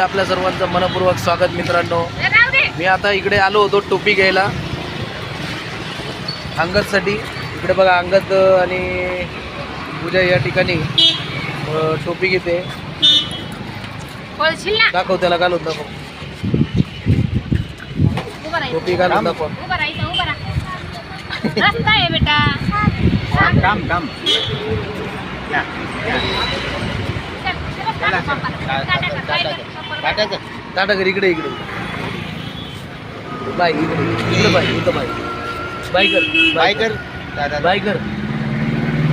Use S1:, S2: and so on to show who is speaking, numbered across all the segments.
S1: आपल्या सर्वांचं मनपूर्वक स्वागत मित्रांनो. मी आता इकडे आलो होतो टोपी घ्यायला. अंगदसाठी. इकडे बघा अंगद आणि पूजा या ठिकाणी टोपी घेते. दाखव त्याला घालून दाखव. टोपी घालून दाखव.
S2: बेटा.
S3: काम काम.
S2: टाटा पप्पाला. टाटा कर, बाय कर, पप्पाला.
S3: टाकायचं
S1: टाटा. कर इकडे इकडे. बाय इकडे इकडे. बाय इथं बाय. बाय कर
S3: बाय कर. दादा
S1: बाय कर.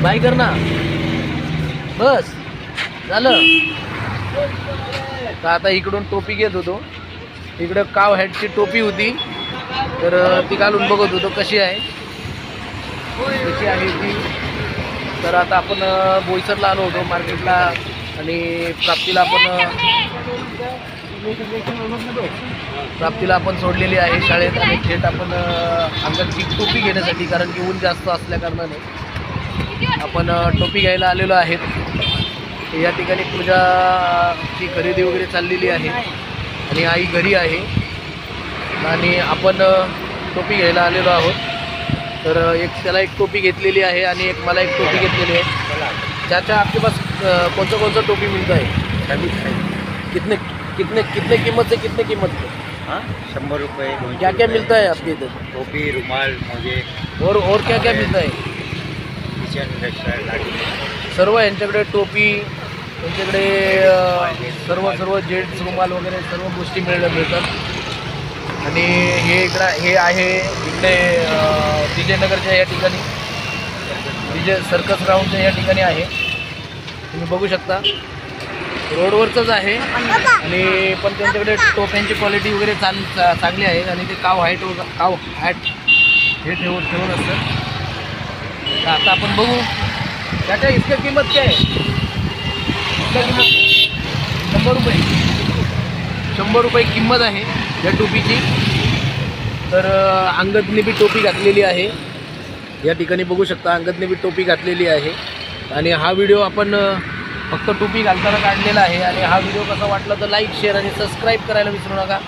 S1: बाय कर ना. बस. झालं. तर आता इकडून टोपी घेत होतो. इकडं काव हॅटची टोपी होती. तर ती घालून बघत होतो कशी आहे. कशी आहे ती. तर आता आपण बोईसरला आलो होतो. मार्केटला. आणि प्राप्तीला आपण प्राप्तीला आपण सोडलेली आहे शाळेत आणि थेट आपण अंगात अंगणची टोपी घेण्यासाठी कारण की ऊन जास्त असल्या कारणाने आपण टोपी घ्यायला आलेलो आहेत. या ठिकाणी पूजाची खरेदी वगैरे चाललेली आहे आणि आई घरी आहे. आणि आपण टोपी घ्यायला आलेलो आहोत. तर एक त्याला एक टोपी घेतलेली आहे आणि एक मला एक टोपी घेतलेली आहे. चाचा आपके पास कौन सा कौन सा टोपी मिलता है
S3: सभी खाई
S1: कितने कितने कितने कीमत से कितने कीमत के
S3: हाँ? शंबर रुपये
S1: क्या क्या. मिलता है आपके इधर?
S3: टोपी रुमाल मोजे.
S1: और और क्या क्या मिलता है? सर्व यांच्याकडे टोपी यांच्याकडे अ, सर्व सर्व जेंट्स रुमाल वगैरे सर्व गोष्टी मिळल्या मिळतात. आणि हे इकडं हे आहे इकडे विजयनगरच्या या ठिकाणी. जे सर्कस ग्राउंडच्या या ठिकाणी आहे. तुम्ही बघू शकता. रोडवरचंच आहे. आणि पण त्यांच्याकडे टोप्यांची क्वालिटी वगैरे चांग चा- चांगली आहे. आणि ते काव हाईट काव हॅट हे ठेवून ठेवून असतं. तर आता आपण बघू. त्याच्या इतक्या किंमत काय आहे? किंमत शंभर रुपये. शंभर रुपये किंमत आहे या टोपीची. तर अंगतनी बी टोपी घातलेली आहे. या ठिकाणी बघू शकता अंगदने बी टोपी घातलेली आहे. आणि हा व्हिडिओ आपण फक्त टोपी घालताना काढलेला आहे. आणि हा व्हिडिओ कसा वाटला तर लाईक शेअर आणि सबस्क्राईब करायला विसरू नका.